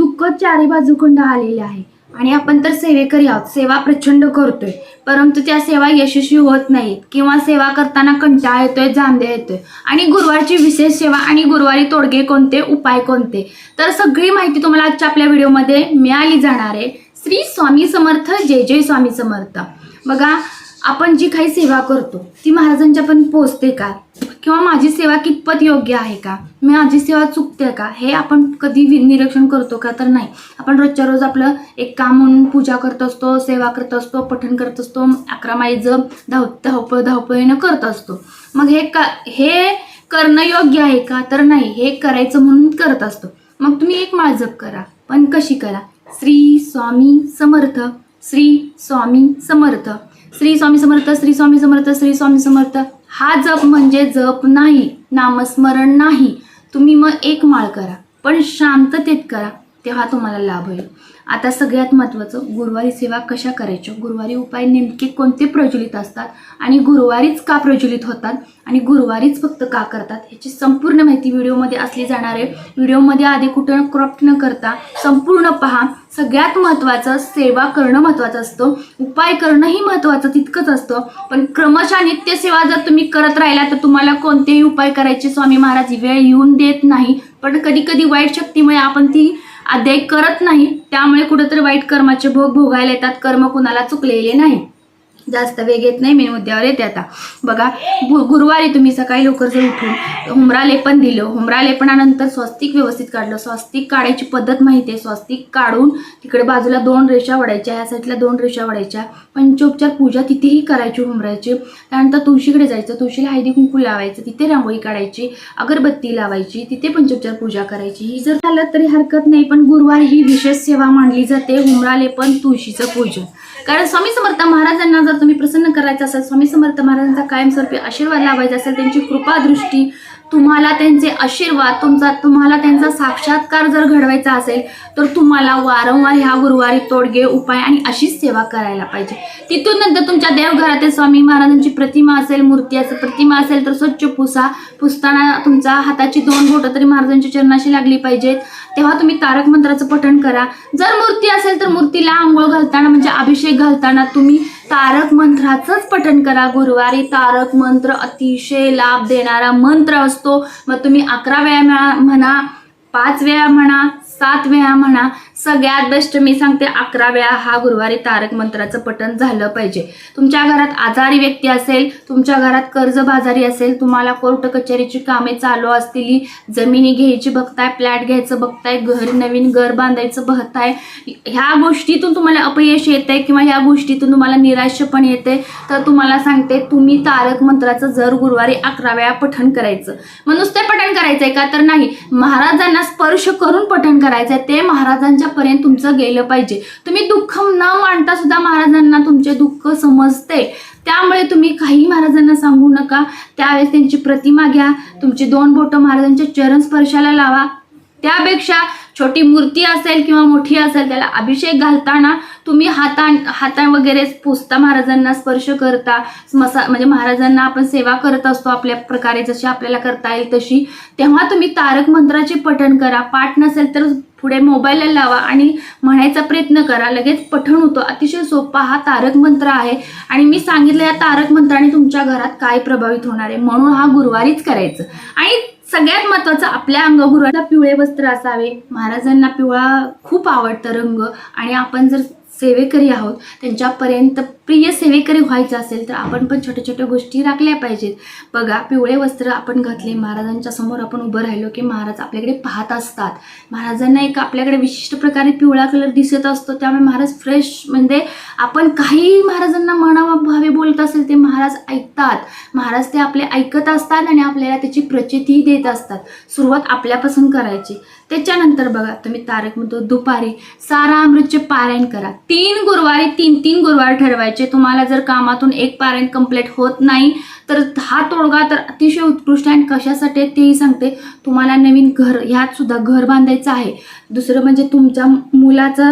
दुःख चारी बाजूकडून आलेले आहे. आणि आपण तर सेवेकरी आहोत. सेवा प्रचंड करतोय. परंतु त्या सेवा यशस्वी होत नाहीत. किंवा सेवा करताना कंटाळा येतोय जांभ्या येतोय. आणि गुरुवारची विशेष सेवा आणि गुरुवारी तोडगे कोणते उपाय कोणते? तर सगळी माहिती तुम्हाला आजच्या आपल्या व्हिडिओमध्ये मिळाली जाणार आहे. श्री स्वामी समर्थ जय जय स्वामी समर्थ. बघा आपण जी काही सेवा करतो ती महाराजांच्या पण पोचते का? किंवा माझी सेवा कितपत योग्य आहे का? मी माझी सेवा चुकते का? हे आपण कधी वि- निरीक्षण करतो का तर नाही. आपण रोजच्या रोज आपलं एक काम म्हणून पूजा करत असतो सेवा करत असतो पठण करत असतो अकरा माईचं धाव धावपळ धावपळीनं करत असतो. मग हे का हे करणं योग्य आहे का? तर नाही. हे करायचं म्हणून करत असतो. मग तुम्ही एक माळ जप करा. पण कशी करा? श्री स्वामी समर्थ श्री स्वामी समर्थ. श्री स्वामी समर्थ श्री स्वामी समर्थ श्री स्वामी समर्थ. हा जप म्हणजे जप नाही नामस्मरण नाही. तुम्ही मग एक माळ करा पण शांततेत करा. तेव्हा तुम्हाला लाभ होईल. आता सगळ्यात महत्त्वाचं गुरुवारी सेवा कशा करायच्या? गुरुवारी उपाय नेमके कोणते प्रज्वलित असतात? आणि गुरुवारीच का प्रज्वलित होतात? आणि गुरुवारीच फक्त का करतात? ह्याची संपूर्ण माहिती व्हिडिओमध्ये असली जाणार आहे. व्हिडिओमध्ये आधी कुठं क्रॉप्ट न करता संपूर्ण पहा. सगळ्यात महत्त्वाचं सेवा करणं महत्त्वाचं असतं. उपाय करणंही महत्त्वाचं तितकंच असतं. पण क्रमशः नित्य सेवा जर तुम्ही करत राहिला तर तुम्हाला कोणतेही उपाय करायचे? स्वामी महाराज वेळ येऊन देत नाही. पण कधी कधी वाईट शक्तीमुळे आपण ती अध्याय करत नाही त्यामुळे कुठेतरी वाईट कर्माचे भोग भोगायला येतात कर्म कुणाला चुकलेले नाही. जास्त वेग येत नाही मी मुद्द्यावर येते आता. बघा गु गुरुवारी तुम्ही सकाळी लवकर जर उठून हुमरालेपण दिलं हुमरालेपणानंतर स्वस्तिक व्यवस्थित काढलं. स्वस्तिक काढायची पद्धत माहिती आहे. स्वस्तिक काढून तिकडे बाजूला दोन रेषा वडायच्या ह्या साईडला दोन रेषा वडायच्या पंचोपचार पूजा तिथेही करायची हुमराची त्यानंतर तुळशीकडे जायचं तुळशीला हळदी कुंकू लावायचं तिथे रांगोळी काढायची अगरबत्ती लावायची तिथे पंचोपचार पूजा करायची. ही जर झालं तरी हरकत नाही पण गुरुवारी ही विशेष सेवा मानली जाते हुमरालेपण तुळशीचं पूजन. कारण स्वामी समर्थ महाराजांना जर तुम्ही प्रसन्न करायचं असेल स्वामी समर्थ महाराजांचा कायमस्वरूपी आशीर्वाद लावायचा असेल त्यांची कृपा दृष्टी तुम्हाला त्यांचे आशीर्वाद तुमचा तुम्हाला त्यांचा साक्षात्कार जर घडवायचा असेल तर तुम्हाला वारंवार ह्या गुरुवारी तोडगे उपाय आणि अशीच सेवा करायला पाहिजे. तिथून नंतर तुमच्या देवघरातील स्वामी महाराजांची प्रतिमा असेल मूर्ती असेल प्रतिमा असेल तर स्वच्छ पुसा पुसताना तुमचा हाताची दोन बोटं तरी महाराजांच्या चरणाशी लागली पाहिजेत. तेव्हा तुम्ही तारक मंत्राचं पठण करा. जर मूर्ती असेल तर मूर्तीला आंघोळ घालताना म्हणजे अभिषेक घालताना तुम्ही तारक मंत्राचंच पठण करा. गुरुवारी तारक मंत्र अतिशय लाभ देणारा मंत्र असतो. मग तुम्ही अकरा वेळा म्हणा म्हणा पाच वेळा म्हणा सात वेळा म्हणा सगळ्यात बेस्ट मी सांगते अकरा वेळा हा गुरुवारी तारक मंत्राचं पठण झालं पाहिजे. तुमच्या घरात आजारी व्यक्ती असेल तुमच्या घरात कर्जबाजारी असेल तुम्हाला कोर्ट कचेरीची कामे चालू असतील जमिनी घ्यायची बघताय फ्लॅट घ्यायचं बघताय घर नवीन घर बांधायचं बघताय ह्या गोष्टीतून तुम्हाला अपयश येते किंवा ह्या गोष्टीतून तुम्हाला निराश पण येते तर तुम्हाला सांगते तुम्ही तारक मंत्राचं जर गुरुवारी अकरा वेळा पठण करायचं. मग नुसते पठण करायचंय का? तर नाही. महाराजांना स्पर्श करून पठण करायचंय. ते महाराजांच्या पर्यंत तुमचं गेलं पाहिजे. तुम्ही दुःख न मांडता सुद्धा महाराजांना तुमचे दुःख समजते. त्यामुळे तुम्ही काही महाराजांना सांगू नका. त्यावेळेस त्यांची प्रतिमा घ्या. तुमची दोन बोटं महाराजांच्या चरण स्पर्शाला लावा. त्यापेक्षा छोटी मूर्ती असेल किंवा मोठी असेल त्याला अभिषेक घालताना तुम्ही हाता हाता वगैरे पुसता महाराजांना स्पर्श करता. मसा म्हणजे महाराजांना आपण सेवा करत असतो आपल्या प्रकारे जशी आपल्याला करता येईल तशी. तेव्हा तुम्ही तारक मंत्राचे पठण करा. पाठ नसेल तर पुढे मोबाईलला लावा आणि म्हणायचा प्रयत्न करा. लगेच पठण होतो. अतिशय सोपा हा तारक मंत्र आहे. आणि मी सांगितलं या तारक मंत्राने तुमच्या घरात काय प्रभावित होणार आहे? म्हणून हा गुरुवारीच करायचं. आणि सगळ्यात महत्वाचं आपल्या अंगगुरुवाला पिवळे वस्त्र असावे. महाराजांना पिवळा खूप आवडतं रंग. आणि आपण जर सेवेकरी आहोत त्यांच्यापर्यंत प्रिय सेवेकरी व्हायचं असेल तर आपण पण छोट्या छोट्या गोष्टी राखल्या पाहिजेत. बघा पिवळे वस्त्र आपण घातले महाराजांच्या समोर आपण उभं राहिलो की महाराज आपल्याकडे पाहत असतात. महाराजांना एक आपल्याकडे विशिष्ट प्रकारे पिवळा कलर दिसत असतो त्यामुळे महाराज फ्रेश म्हणजे आपण काही महाराजांना म्हणावा भावे बोलत असेल ते महाराज ऐकतात. महाराज ते आपले ऐकत असतात आणि आपल्याला त्याची प्रचितीही देत असतात. सुरुवात आपल्यापासून करायची. त्याच्यानंतर बघा तुम्ही तारक म्हणतो दुपारी सारा अमृतचे पारायण करा. तीन गुरुवारी तीन तीन गुरुवार ठरवायचे. तुम्हाला जर कामातून एक पर्यंत कंप्लीट होत नाही तर हा तोडगा तर अतिशय उत्कृष्ट आणि कशासाठी आहे तेही सांगते. तुम्हाला नवीन घर ह्यात सुद्धा घर बांधायचं आहे. दुसरं म्हणजे तुमच्या मुलाचा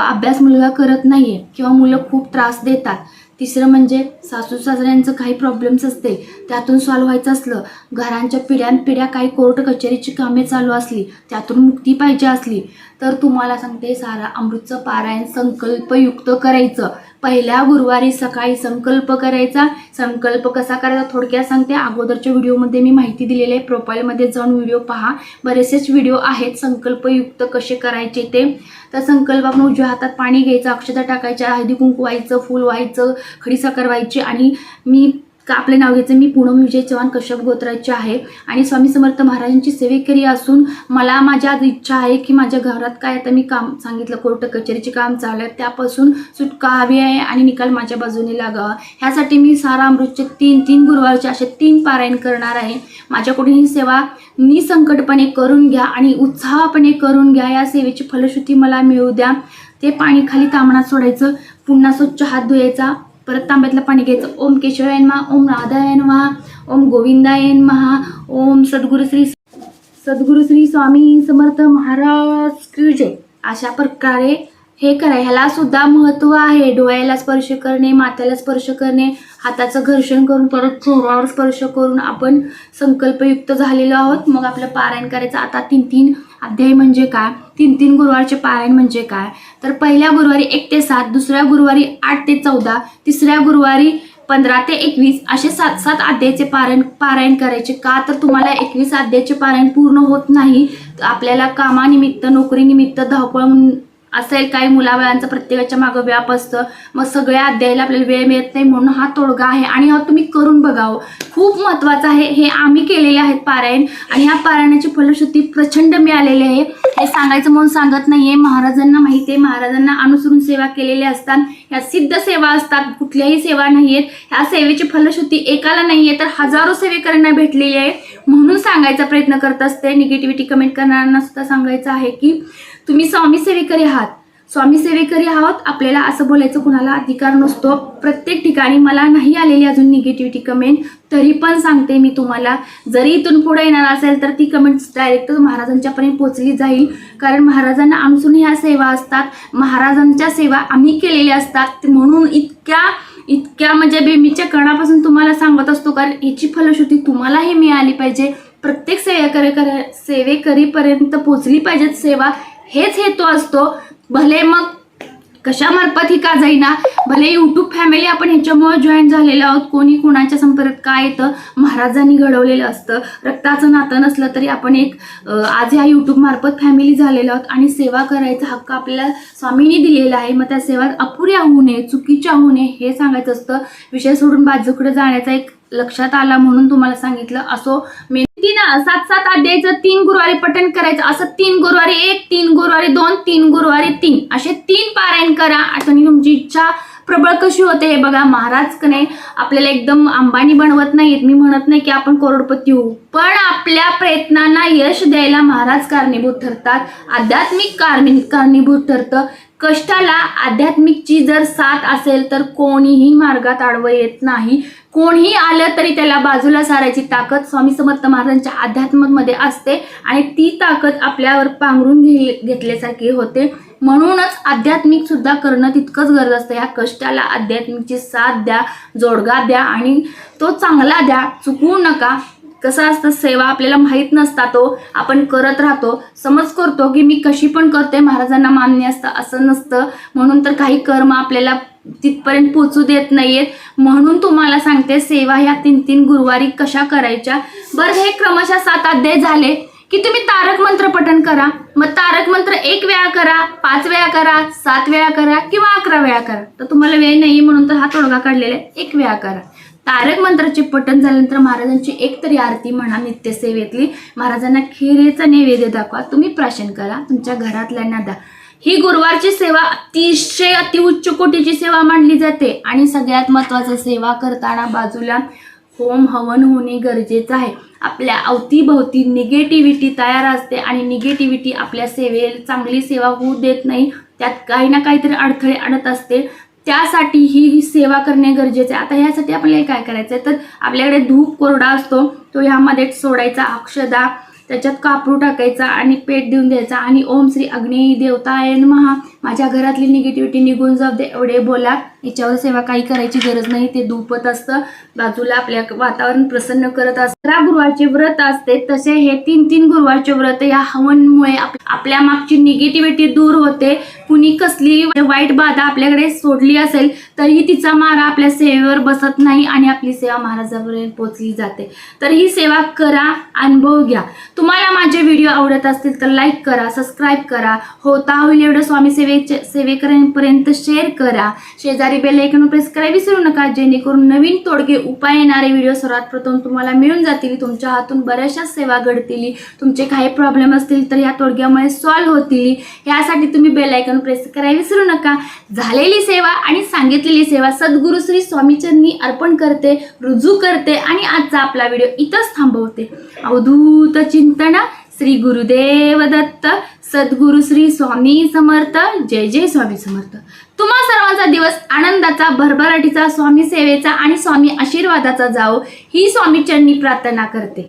अभ्यास मुलगा करत नाही आहे किंवा मुलं खूप त्रास देतात. तिसरं म्हणजे सासू सासऱ्यांचं काही प्रॉब्लेम्स असते त्यातून सॉल्व्ह व्हायचं असलं घरांच्या पिढ्यानपिढ्या काही कोर्ट कचेरीची कामे चालू असली त्यातून मुक्ती पाहिजे असली तर तुम्हाला सांगते सारा अमृतचं पारायण संकल्पयुक्त करायचं. पहिल्या गुरुवारी सकाळी संकल्प करायचा. संकल्प कसा करायचा थोडक्यात सांगते. अगोदरच्या व्हिडिओमध्ये मी माहिती दिलेली आहे. प्रोफाईलमध्ये जाऊन व्हिडिओ पहा. बरेचसेच व्हिडिओ आहेत. संकल्पयुक्त कसे करायचे ते. तर संकल्प आपण उजव्या हातात पाणी घ्यायचं अक्षता टाकायच्या हळदी कुंकू व्हायचं फूल व्हायचं खडी साखर व्हायची. आणि मी का आपले नाव घ्यायचं? मी पूनम विजय चव्हाण कश्यप गोत्राचे आहे. आणि स्वामी समर्थ महाराजांची सेवेकरी असून मला माझ्या इच्छा आहे की माझ्या घरात काय आता मी काम सांगितलं कोर्ट कचेरीचे काम चालू आहे त्यापासून सुटका हवी आहे आणि निकाल माझ्या बाजूने लागावा. ह्यासाठी मी सारा अमृतचे तीन तीन गुरुवारचे असे तीन पारायण करणार आहे. माझ्याकडून ही सेवा निसंकटपणे करून घ्या आणि उत्साहपणे करून घ्या. या सेवेची फलश्रुती मला मिळू द्या. ते पाणी खाली तांबणात सोडायचं. पुन्हा स्वच्छ हात धुवायचा. परत तांब्यातलं पाणी घ्यायचं. ओम केशवाय महा ओम राधायन महा ओम गोविंदायन महा ओम सद्गुरु श्री सद्गुरु श्री स्वामी समर्थ महाराज की जय. अशा प्रकारे हे करा. ह्याला सुद्धा महत्त्व आहे. डोळ्याला स्पर्श करणे माथ्याला स्पर्श करणे हाताचं घर्षण करून परत चोरावर स्पर्श करून आपण संकल्पयुक्त झालेलो आहोत. मग आपलं पारायण करायचं. आता तीन तीन अध्याय म्हणजे काय? तीन तीन गुरुवारचे पारायण म्हणजे काय? तर पहिल्या गुरुवारी एक ते सात दुसऱ्या गुरुवारी आठ ते चौदा तिसऱ्या गुरुवारी पंधरा ते एकवीस असे सात सात अध्यायाचे पारायण पारायण करायचे. का तर तुम्हाला एकवीस अध्यायाचे पारायण पूर्ण होत नाही. आपल्याला कामानिमित्त नोकरीनिमित्त धावपळ म्हणून असेल काही मुलाबाळांचं प्रत्येकाच्या मागं व्याप असतं. मग सगळ्या अध्यायाला आपल्याला वेळ मिळत नाही म्हणून हा तोडगा आहे आणि हा तुम्ही करून बघावं. खूप महत्त्वाचं आहे हे आम्ही केलेले आहेत पारायण आणि ह्या पारायणाची फलश्रुती प्रचंड मिळालेली आहे. हे सांगायचं म्हणून सांगत नाहीये महाराजांना माहिती आहे महाराजांना अनुसरून सेवा केलेल्या असतात. ह्या सिद्ध सेवा असतात कुठल्याही सेवा नाही आहेत ह्या सेवेची फलश्रुती एकाला नाही आहे तर हजारो सेवेकरांना भेटलेली आहे. म्हणून सांगायचा प्रयत्न करत असते निगेटिव्हिटी कमेंट करणाऱ्यांना सुद्धा सांगायचं आहे की तुम्ही स्वामी सेवेकरी आहात. स्वामी सेवेकरी आहोत आपल्याला असं बोलायचं कुणाला अधिकार नसतो. प्रत्येक ठिकाणी मला नाही आलेली अजून निगेटिव्हिटी कमेंट तरी पण सांगते मी तुम्हाला. जरी इथून पुढे येणार असेल तर ती कमेंट्स डायरेक्ट महाराजांच्यापर्यंत पोचली जाईल. कारण महाराजांना अनुसरून ह्या सेवा असतात. महाराजांच्या सेवा आम्ही केलेल्या असतात. म्हणून इतक्या इतक्या म्हणजे बेमीच्या कणापासून तुम्हाला सांगत असतो कारण याची फलश्रुती तुम्हालाही मिळाली पाहिजे. प्रत्येक सेवेकरी सेवेकरीपर्यंत पोचली पाहिजेत सेवा. हेच हेतू असतो. भले मग कशामार्फत ही का जाईना भले यूट्यूब फॅमिली आपण ह्याच्यामुळे जॉईन झालेलो आहोत कोणी कुणाच्या संपर्कात काय येतं महाराजांनी घडवलेलं असतं रक्ताचं नातं नसलं तरी आपण एक आज ह्या यूट्यूब मार्फत फॅमिली झालेलो आहोत आणि सेवा करायचा हक्क आपल्याला स्वामींनी दिलेला आहे. मग त्या सेवा अपुऱ्या होऊ नये चुकीच्या होऊ नये हे सांगायचं असतं. विषय सोडून बाजूकडे जाण्याचा एक लक्षात आला म्हणून तुम्हाला सांगितलं. असो मी तीन सात सात अध्यायचं तीन गुरुवारी पठण करायचं असं तीन गुरुवारी एक तीन गुरुवारी दोन तीन गुरुवारी तीन. असे तीन पारायण करा. आणि तुमची इच्छा प्रबळ कशी होते हे बघा. महाराज कने नाही आपल्याला एकदम अंबानी बनवत नाहीत. मी म्हणत नाही की आपण करोडपती होऊ. पण आपल्या प्रयत्नांना यश द्यायला महाराज कारणीभूत ठरतात. आध्यात्मिक कारणी कारणीभूत ठरतं. कष्टाला आध्यात्मिकची जर साथ असेल तर कोणीही मार्गात आडवं येत नाही. कोणीही आलं तरी त्याला बाजूला सारायची ताकद स्वामी समर्थ महाराजांच्या अध्यात्मामध्ये असते आणि ती ताकद आपल्यावर पांघरून घे घेतल्यासारखी होते. म्हणूनच आध्यात्मिक सुद्धा करणं तितकंच गरज असतं. ह्या कष्टाला आध्यात्मिकची साथ द्या जोडगा द्या आणि तो चांगला द्या. चुकवू नका. कसं असतं सेवा आपल्याला माहीत नसता तो. आपण करत राहतो. समज करतो की मी कशी पण करते महाराजांना मान्य असतं. असं नसतं. म्हणून तर काही कर्म आपल्याला तिथपर्यंत पोचू देत नाहीयेत. म्हणून तुम्हाला सांगते सेवा ह्या तीन तीन गुरुवारी कशा करायच्या? बरं हे क्रमशः सात अध्याय झाले की तुम्ही तारक मंत्र पठण करा. मग तारक मंत्र एक वेळा करा पाच वेळा करा सात वेळा करा किंवा अकरा वेळा करा. तर तुम्हाला वेळ नाही म्हणून तर हा तोडगा काढलेला आहे. एक वेळा करा. तारक मंत्राचे पठण झाल्यानंतर महाराजांची एक तरी आरती म्हणा नित्यसेवेतली महाराजांना खिरेचा नैवेद्य दाखवा. तुम्ही प्राशन करा. तुमच्या घरातल्यांना द्या. ही गुरुवारची सेवा अतिशय अतिउच्च कोटीची सेवा मानली जाते आणि सगळ्यात महत्त्वाचं सेवा करताना बाजूला होम हवन होणे गरजेचं आहे. आपल्या अवतीभोवती निगेटिव्हिटी तयार असते आणि निगेटिव्हिटी आपल्या सेवेला चांगली सेवा होऊ देत नाही. त्यात काही ना काहीतरी अडथळे आणत असते. त्यासाठी ही ही सेवा करणे गरजेचे आहे. आता ह्यासाठी आपल्याला काय करायचं आहे तर आपल्याकडे धूप कोरडा असतो. तो ह्यामध्ये सोडायचा अक्षदा. त्याच्यात कापूर टाकायचा आणि पेट देऊन द्यायचा. आणि ओम श्री अग्नेय देवताय महा माझ्या घरातली निगेटिव्हिटी निघून जाऊ दे एवढे बोला. याच्यावर सेवा काही करायची गरज नाही. ते दुपत असतं. बाजूला आपल्या वातावरण प्रसन्न करत असतं. अकरा गुरुवारचे व्रत असते तसे हे तीन तीन गुरुवारचे व्रत या हवनमुळे आपल्या मागची निगेटिव्हिटी दूर होते. कुणी कसली वाईट बाधा आपल्याकडे सोडली असेल तरीही तिचा मारा आपल्या सेवेवर बसत नाही आणि आपली सेवा महाराजापर्यंत पोचली जाते. तर ही सेवा करा अनुभव घ्या. तुम्हाला माझे व्हिडिओ आवडत असतील तर लाईक करा सबस्क्राईब करा. होता होईल एवढं स्वामी सेवेचे सेवेकरांपर्यंत शेअर करा. शेजारी बेल ऐकून प्रेस करायला विसरू नका जेणेकरून नवीन तोडगे उपाय येणारे व्हिडिओ सर्वात प्रथम तुम्हाला मिळून जातील. तुमच्या हातून बऱ्याचशा सेवा घडतील. तुमचे काही प्रॉब्लेम असतील तर या तोडग्यामुळे सॉल्व्ह होतील. यासाठी तुम्ही बेल ऐकून प्रेस करायला विसरू नका. झालेली सेवा आणि सांगितलेली सेवा सद्गुरू श्री स्वामीचरणी अर्पण करते रुजू करते आणि आजचा आपला व्हिडिओ इथंच थांबवते. अवधूत चिंतन श्री गुरुदेव दत्त सद्गुरु श्री स्वामी समर्थ जय जय स्वामी समर्थ. तुम्हा सर्वांचा दिवस आनंदाचा भरभराटीचा स्वामी सेवेचा आणि स्वामी आशीर्वादाचा जावो ही स्वामीचरणी प्रार्थना करते.